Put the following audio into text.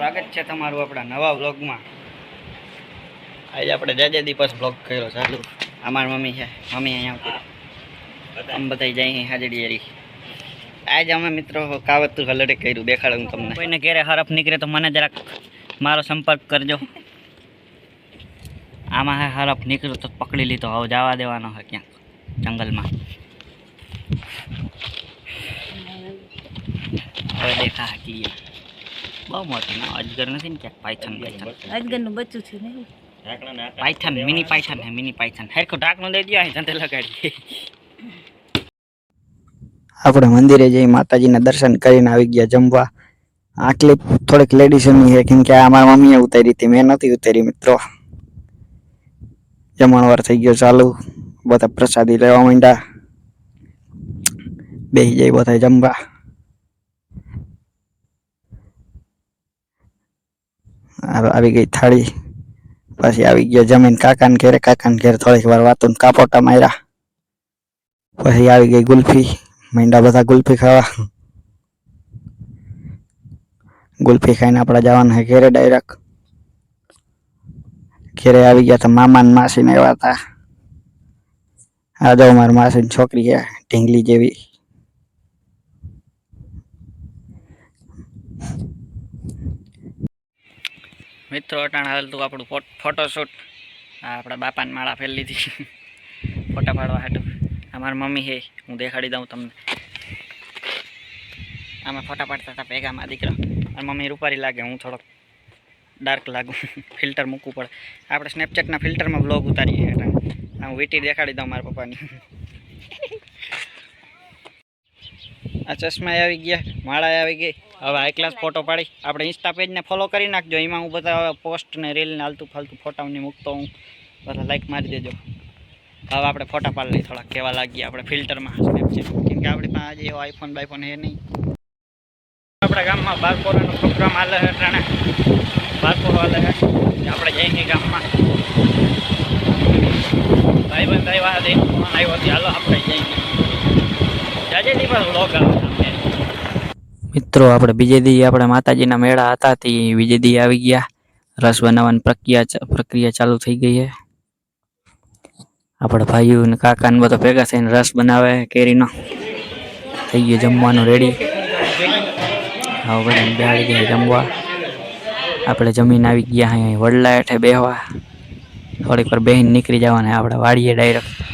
સ્વાગત છે તમારું આપણા નવા વ્લોગમાં. આજે આપણે જાજે દિવસ વ્લોગ કર્યો ચાલુ અમારી મમ્મી છે. મમ્મી અહીંયા આમ બધા જાય હાજરી હરી. આજે અમે મિત્રો કાવતું હલડે કર્યું દેખાડું તમને. કોઈને ઘેરે હરફ નીકળે તો મને જરાક મારો સંપર્ક કરજો. આમાં હે હરફ નીકળ્યો તો પકડી લીધો. હવે જવા દેવાનો છે ક્યાંક જંગલમાં. હવે દેખા ક્લિયર બહુ મોટી ના અજગર નથી ને ક્યાંક પાયથન પાયથન અજગરનું બચ્ચું છે ને. પાયથન મિની પાયથન હે મિની પાયથન. હેરખું ઢાંકણું દઈ દો અહીં ધંધે લગાડીએ. આપણે મંદિરે જઈ માતાજીના દર્શન કરીને આવી ગયા જમવા. આ ક્લિપ થોડીક લેડીઝની છે કેમ કે આ મારા મમ્મીએ ઉતારી હતી મેં નથી ઉતારી મિત્રો. જમણવાર થઈ ગયો ચાલુ. બધા પ્રસાદી લેવા માંડ્યા. બેસી જાય બધા જમવા આ- આવી ગઈ થાળી. પછી આવી ગયો જમીન કાકાને ઘેરે, કાકાને ઘેર થોડીક વાર વાતું કાપોટા માર્યા. પછી આવી ગઈ ગુલ્ફી, મીંડા બધા ગુલ્ફી ખાવા. ગુલ્ફી ખાઈને આપણે જવાના છે ઘેરે ડાયરેક્ટ ઘેરે આવી ગયા તો મામા ને માસી ને એવા હતા. આ જો મારી માસીની છોકરી છે, ઢીંગલી જેવી. મિત્રો, અટાણ હાલતું આપણું ફોટોશૂટ આપણા બાપાને માળા ફેરી લીધી. ફોટા પાડવા હાટું અમારી મમ્મી હે, હું દેખાડી દઉં તમને. આમાં ફોટા પાડતા હતા ભેગામાં દીકરા. અને મમ્મી રૂપારી લાગે, હું થોડોક ડાર્ક લાગુ. ફિલ્ટર મૂકવું પડે. આપણે સ્નેપચેટના ફિલ્ટરમાં બ્લોગ ઉતારીએ. અટાણ હું વીટી દેખાડી દઉં મારા પપ્પાની. આ ચશ્મા આવી ગયા માળા આવી ગઈ. હવે હાઈ ક્લાસ ફોટો પાડી. આપણે ઇન્સ્ટા પેજને ફોલો કરી નાખજો. એમાં હું બધા પોસ્ટ ને રીલને હાલતું ફાલતું ફોટાઓને મૂકતો હું. બધા લાઈક મારી દેજો. હવે આપણે ફોટા પાડી લઈએ થોડા કેવા લાગીએ આપણે ફિલ્ટરમાં સ્નેપચેટ કેમ કે આપણી પાસે આજે એવો આઈફોન બાઈફોન હે નહીં. આપણા ગામમાં બારપોરાનો પ્રોગ્રામ હાલે છે અટાણે બારપોરો હાલે છે આપણે જઈએ ગામમાં. ભાઈ બંધ આવ્યા દે ફોન આવ્યો હતી હાલો આપણે જઈએ જાજે દિવસ લોગ આવે મિત્રો, આપણે બીજે દી આપણે માતાજીના મેળા હતા, તે બીજે દી આવી ગયા. રસ બનાવવાની પ્રક્રિયા પ્રક્રિયા ચાલુ થઈ ગઈ છે. આપણા ભાઈઓ ને કાકા ને બધા ભેગા થઈને રસ બનાવે, કેરીનો. થઈ ગયું જમવાનું રેડી હવે બધા બેહાડી ગયા જમવા. આપણે જમીન આવી ગયા, અહીંયા વડલા હેઠે બેહવા. થોડીક વાર બેહીને નીકળી જવાના, આપણે વાડીએ ડાયરેક્ટ